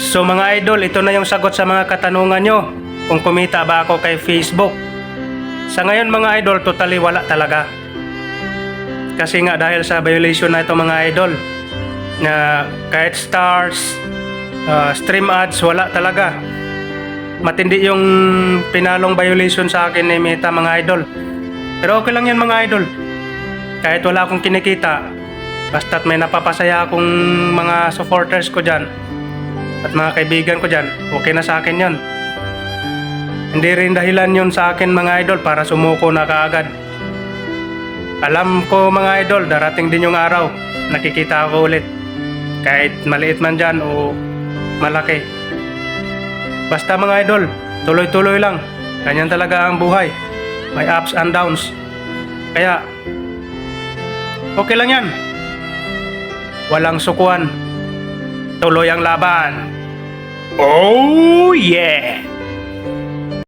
So mga idol, ito na yung sagot sa mga katanungan nyo. Kung kumita ba ako kay Facebook. Sa ngayon mga idol, totally wala talaga. Kasi nga dahil sa violation na ito mga idol, na kahit stars, ah, stream ads, wala talaga. Matindi yung pinalong violation sa akin ni Meta mga idol. Pero okay lang yan mga idol. Kahit wala akong kinikita, basta't may napapasaya akong mga supporters ko dyan at mga kaibigan ko dyan, okay na sa akin yon. Hindi rin dahilan yon sa akin mga idol para sumuko na kaagad. Alam ko mga idol, darating din yung araw, nakikita ako ulit. Kahit maliit man dyan o malaki. Basta mga idol, tuloy-tuloy lang. Ganyan talaga ang buhay. May ups and downs. Kaya, okay lang yan. Walang sukuan. Tuloy ang laban. Oh yeah!